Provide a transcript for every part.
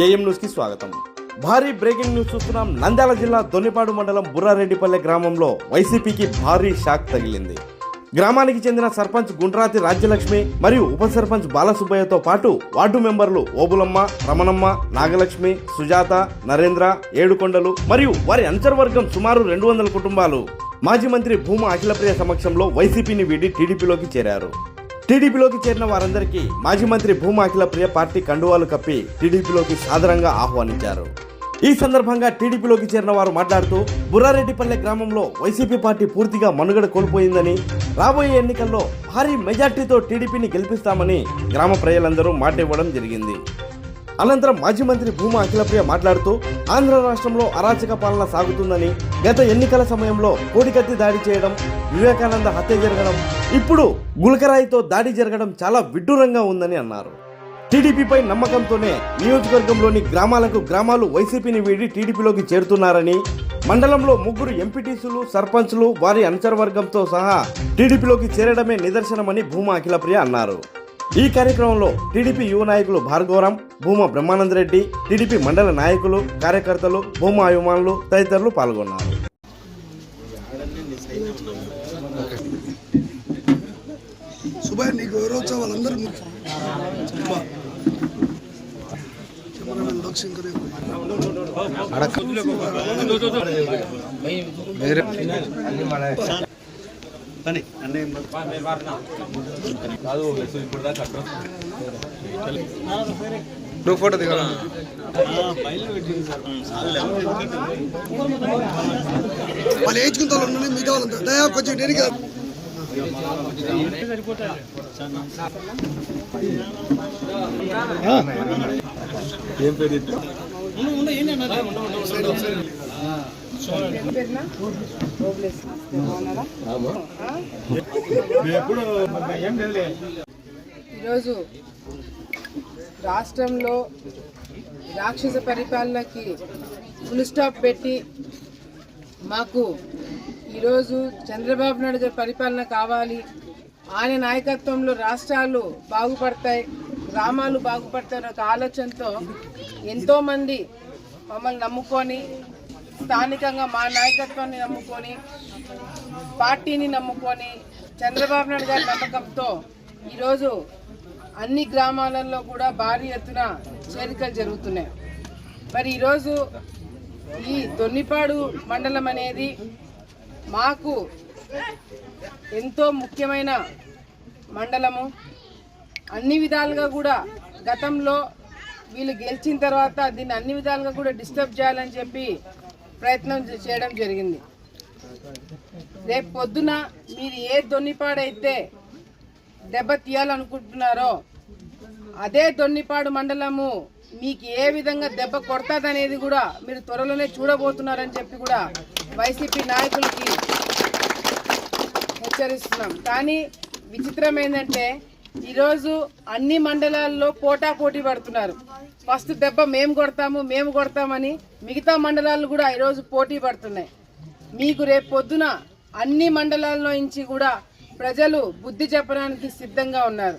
AM న్యూస్కి స్వాగతం. భారీ బ్రేకింగ్ న్యూస్ చూస్తున్నాం. నంద్యాల జిల్లా దొన్నిపాడు మండలం బుర్రారెడ్డిపల్లె గ్రామంలో వైసీపీకి భారీ షాక్ తగిలింది. గ్రామానికి చెందిన సర్పంచ్ గుండ్రాతి రాజ్యలక్ష్మి మరియు ఉప సర్పంచ్ బాలసుబ్బయ్యతో పాటు వార్డు మెంబర్లు ఓబులమ్మ రమణమ్మ నాగలక్ష్మి సుజాత నరేంద్ర ఏడుకొండలు మరియు వారి అంచర్వర్గం సుమారు రెండు వందల కుటుంబాలు. మాజీ మంత్రి భూమా అఖిలప్రియ సమక్షంలో వైసీపీని వీడి టీడీపీలోకి చేరారు. టీడీపీలోకి చేరిన వారందరికీ మాజీ మంత్రి భూమా అఖిలప్రియ పార్టీ కండువాలు కప్పి టీడీపీలోకి సాదరంగా ఆహ్వానించారు. ఈ సందర్భంగా టీడీపీలోకి చేరిన వారు మాట్లాడుతూ బుర్రారెడ్డిపల్లె గ్రామంలో వైసీపీ పార్టీ పూర్తిగా మనుగడ కోల్పోయిందని రాబోయే ఎన్నికల్లో భారీ మెజార్టీతో టీడీపీని గెలిపిస్తామని గ్రామ ప్రజలందరూ మాట ఇవ్వడం జరిగింది. అనంతరం మాజీ మంత్రి భూమా అఖిలప్రియ మాట్లాడుతూ ఆంధ్ర రాష్ట్రంలో అరాచక పాలన సాగుతుందని గత ఎన్నికల సమయంలో కోడికత్తి దాడి చేయడం వివేకానంద హత్య జరగడం ఇప్పుడు గుల్కరాయితో దాడి జరగడం చాలా విడ్డూరంగా ఉందని అన్నారు. టీడీపీపై నమ్మకంతోనే నియోజకవర్గంలోని గ్రామాలకు గ్రామాలు వైసీపీని వీడి టీడీపీలోకి చేరుతున్నారని మండలంలో ముగ్గురు ఎంపీటీసీలు సర్పంచ్లు వారి అనుచరవర్గంతో సహా టీడీపీలోకి చేరడమే నిదర్శనమని భూమా అఖిలప్రియ అన్నారు. ఈ కార్యక్రమంలో టీడీపీ యువ నాయకులు భార్గవరాం భూమా బ్రహ్మానందరెడ్డి టీడీపీ మండల నాయకులు కార్యకర్తలు భూమా అభిమానులు తదితరులు పాల్గొన్నారు. సుభాయ్ నీకు ఎవరొచ్చా వాళ్ళందరూ సుబ్బా. కెమెరామెన్ లక్ష్మీకర్ నువ్వు ఫోటో దిగాల వాళ్ళు ఉన్నారు, మిగతా వాళ్ళంతా దయా కొంచెం నేను కాదు ఏం పేరు ఈరోజు రాష్ట్రంలో రాక్షస పరిపాలనకి ఫుల్ స్టాప్ పెట్టి మాకు ఈరోజు చంద్రబాబు నాయుడు గారి పరిపాలన కావాలి. ఆయన నాయకత్వంలో రాష్ట్రాలు బాగుపడతాయి గ్రామాలు బాగుపడతాయి ఒక ఆలోచనతో ఎంతోమంది మమ్మల్ని నమ్ముకొని స్థానికంగా మా నాయకత్వాన్ని నమ్ముకొని పార్టీని నమ్ముకొని చంద్రబాబు నాయుడు గారి నమ్మకంతో ఈరోజు అన్ని గ్రామాలలో కూడా భారీ ఎత్తున చేరికలు జరుగుతున్నాయి. మరి ఈరోజు ఈ దొన్నిపాడు మండలం అనేది మాకు ఎంతో ముఖ్యమైన మండలము. అన్ని విధాలుగా కూడా గతంలో వీళ్ళు గెలిచిన తర్వాత దీన్ని అన్ని విధాలుగా కూడా డిస్టర్బ్ చేయాలని చెప్పి ప్రయత్నం చేయడం జరిగింది. రేపు పొద్దున మీరు ఏ దొన్నిపాడైతే దెబ్బ తీయాలనుకుంటున్నారో అదే దొన్నిపాడు మండలము మీకు ఏ విధంగా దెబ్బ కొడతాదనేది కూడా మీరు త్వరలోనే చూడబోతున్నారని చెప్పి కూడా వైసీపీ నాయకులకి హెచ్చరిస్తున్నాం. కానీ విచిత్రం ఏంటంటే ఈరోజు అన్ని మండలాల్లో పోటా పోటీ పడుతున్నారు. ఫస్ట్ దెబ్బ మేము కొడతాము మేము కొడతామని మిగతా మండలాలు కూడా ఈరోజు పోటీ పడుతున్నాయి. మీకు రేపు పొద్దున అన్ని మండలాల్లో నుంచి కూడా ప్రజలు బుద్ధి చెప్పడానికి సిద్ధంగా ఉన్నారు.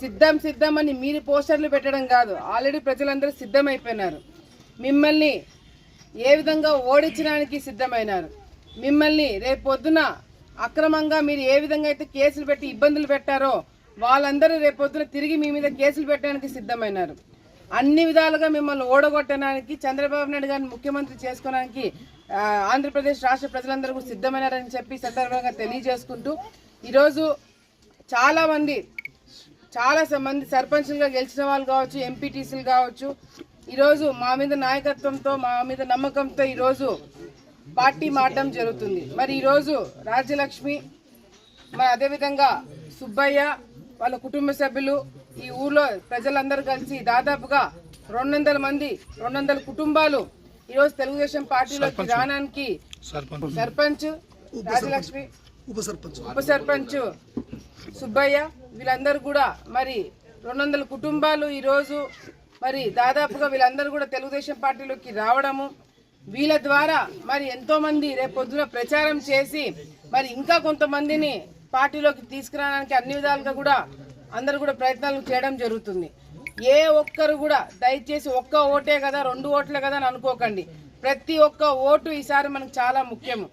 సిద్ధం సిద్ధం అని మీరు పోస్టర్లు పెట్టడం కాదు ఆల్రెడీ ప్రజలందరూ సిద్ధమైపోయినారు. మిమ్మల్ని ఏ విధంగా ఓడించడానికి సిద్ధమైనారు? మిమ్మల్ని రేపు పొద్దున అక్రమంగా మీరు ఏ విధంగా అయితే కేసులు పెట్టి ఇబ్బందులు పెట్టారో వాళ్ళందరూ రేపొద్దున తిరిగి మీ మీద కేసులు పెట్టడానికి సిద్ధమైనారు. అన్ని విధాలుగా మిమ్మల్ని ఓడగొట్టడానికి చంద్రబాబు నాయుడు గారిని ముఖ్యమంత్రి చేసుకోవడానికి ఆంధ్రప్రదేశ్ రాష్ట్ర ప్రజలందరూ సిద్ధమైనారని చెప్పి సందర్భంగా తెలియజేసుకుంటూ ఈరోజు చాలామంది చాలా స- మంది సర్పంచ్లుగా గెలిచిన వాళ్ళు కావచ్చు ఎంపీటీసీలు కావచ్చు ఈరోజు మా మీద నాయకత్వంతో మా మీద నమ్మకంతో ఈరోజు పార్టీ మారడం జరుగుతుంది. మరి ఈరోజు రాజ్యలక్ష్మి మరి అదేవిధంగా సుబ్బయ్య వాళ్ళ కుటుంబ సభ్యులు ఈ ఊర్లో ప్రజలందరూ కలిసి దాదాపుగా రెండు వందల మంది రెండు వందల కుటుంబాలు ఈరోజు తెలుగుదేశం పార్టీలోకి రావడానికి సర్పంచ్. రాజలక్ష్మి ఉప సర్పంచ్. ఉప సర్పంచ్ సుబ్బయ్య వీళ్ళందరూ కూడా మరి రెండు వందల కుటుంబాలు ఈరోజు మరి దాదాపుగా వీళ్ళందరూ కూడా తెలుగుదేశం పార్టీలోకి రావడము వీళ్ళ ద్వారా మరి ఎంతో మంది రేపు పొద్దున ప్రచారం చేసి మరి ఇంకా కొంతమందిని పార్టీలోకి తీసుకురావడానికి అన్ని విధాలుగా కూడా అందరూ కూడా ప్రయత్నాలు చేయడం జరుగుతుంది. ఏ ఒక్కరు కూడా దయచేసి ఒక్క ఓటే కదా రెండు ఓట్లే కదా అని అనుకోకండి. ప్రతి ఒక్క ఓటు ఈసారి మనకు చాలా ముఖ్యము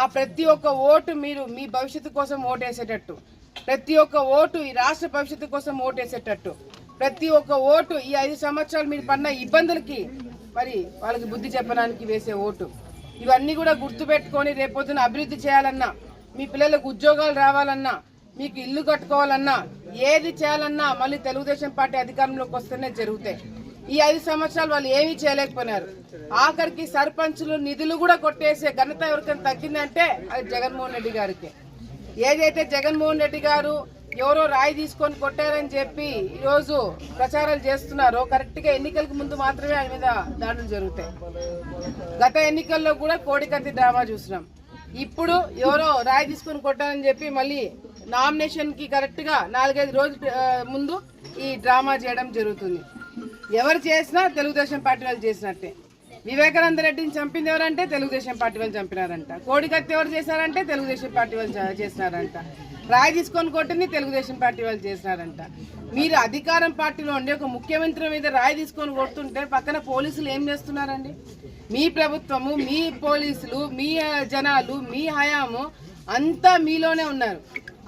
ఆ ప్రతి ఒక్క ఓటు మీరు మీ భవిష్యత్తు కోసం ఓటేసేటట్టు. ప్రతి ఒక్క ఓటు ఈ రాష్ట్ర భవిష్యత్తు కోసం ఓటేసేటట్టు. ప్రతి ఒక్క ఓటు ఈ ఐదు సంవత్సరాలు మీరు పడిన ఇబ్బందులకి మరి వాళ్ళకి బుద్ధి చెప్పడానికి వేసే ఓటు. ఇవన్నీ కూడా గుర్తుపెట్టుకొని రేపొద్దున అభివృద్ధి చేయాలన్నా మీ పిల్లలకు ఉద్యోగాలు రావాలన్నా మీకు ఇల్లు కట్టుకోవాలన్నా ఏది చేయాలన్నా మళ్ళీ తెలుగుదేశం పార్టీ అధికారంలోకి వస్తేనే జరుగుతాయి. ఈ ఐదు సంవత్సరాలు వాళ్ళు ఏమీ చేయలేకపోయినారు. ఆఖరికి సర్పంచులు నిధులు కూడా కొట్టేసే ఘనత ఎవరికైనా తగ్గిందంటే అది జగన్మోహన్ రెడ్డి గారికి. ఏదైతే జగన్మోహన్ రెడ్డి గారు ఎవరో రాయి తీసుకొని కొట్టారని చెప్పి ఈరోజు ప్రచారాలు చేస్తున్నారో కరెక్ట్గా ఎన్నికలకు ముందు మాత్రమే ఆయన మీద దాడులు జరుగుతాయి. గత ఎన్నికల్లో కూడా కోడికత్తి డ్రామా చూసినాం. ఇప్పుడు ఎవరో రాయి తీసుకొని కొట్టారని చెప్పి మళ్ళీ నామినేషన్కి కరెక్ట్గా నాలుగైదు రోజుల ముందు ఈ డ్రామా చేయడం జరుగుతుంది. ఎవరు చేసినా తెలుగుదేశం పార్టీ వాళ్ళు చేసినట్టే. వివేకానంద రెడ్డిని చంపింది ఎవరంటే తెలుగుదేశం పార్టీ వాళ్ళు చంపినారంట. కోడికత్తి ఎవరు చేశారంటే తెలుగుదేశం పార్టీ వాళ్ళు చేసినారంట. రాయి తీసుకొని కొట్టింది తెలుగుదేశం పార్టీ వాళ్ళు చేసినారంట. మీరు అధికారం పార్టీలో ఉండి ఒక ముఖ్యమంత్రి మీద రాయి తీసుకొని కొడుతుంటే పక్కన పోలీసులు ఏం చేస్తున్నారండి? మీ ప్రభుత్వము మీ పోలీసులు మీ జనాలు మీ హయాము అంతా మీలోనే ఉన్నారు.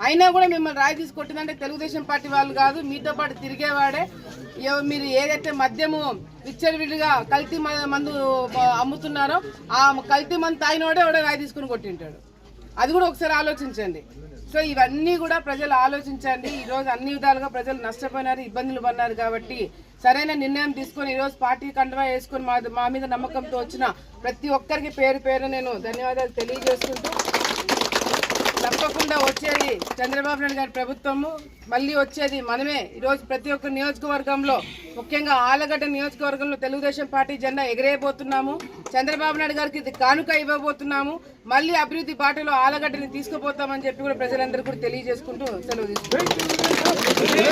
అయినా కూడా మిమ్మల్ని రాయి తీసుకొట్టిందంటే తెలుగుదేశం పార్టీ వాళ్ళు కాదు మీతో పాటు తిరిగేవాడే. మీరు ఏదైతే మద్యము విచ్చలవిడిగా కల్తీ మ- మందు అమ్ముతున్నారో ఆ కల్తీ మందు తాగినోడే ఎవడో రాయి తీసుకుని కొట్టింటాడు. అది కూడా ఒకసారి ఆలోచించండి. సో ఇవన్నీ కూడా ప్రజలు ఆలోచించండి. ఈరోజు అన్ని విధాలుగా ప్రజలు నష్టపోయినారు ఇబ్బందులు పడినారు కాబట్టి సరైన నిర్ణయం తీసుకొని ఈరోజు పార్టీ కండవా వేసుకొని మా మా మీద నమ్మకంతో వచ్చిన ప్రతి ఒక్కరికి పేరు పేరు నేను ధన్యవాదాలు తెలియజేసుకుంటూ తప్పకుండా వచ్చేది చంద్రబాబు నాయుడు గారి ప్రభుత్వము. మళ్ళీ వచ్చేది మనమే. ఈరోజు ప్రతి ఒక్క నియోజకవర్గంలో ముఖ్యంగా ఆలగడ్డ నియోజకవర్గంలో తెలుగుదేశం పార్టీ జెండా ఎగరేయబోతున్నాము. చంద్రబాబు నాయుడు గారికి ఇది కానుక ఇవ్వబోతున్నాము. మళ్ళీ అభివృద్ధి బాటలో ఆలగడ్డని తీసుకుపోతామని చెప్పి కూడా ప్రజలందరూ కూడా తెలియజేసుకుంటూ సెలవు తీసుకుంటాం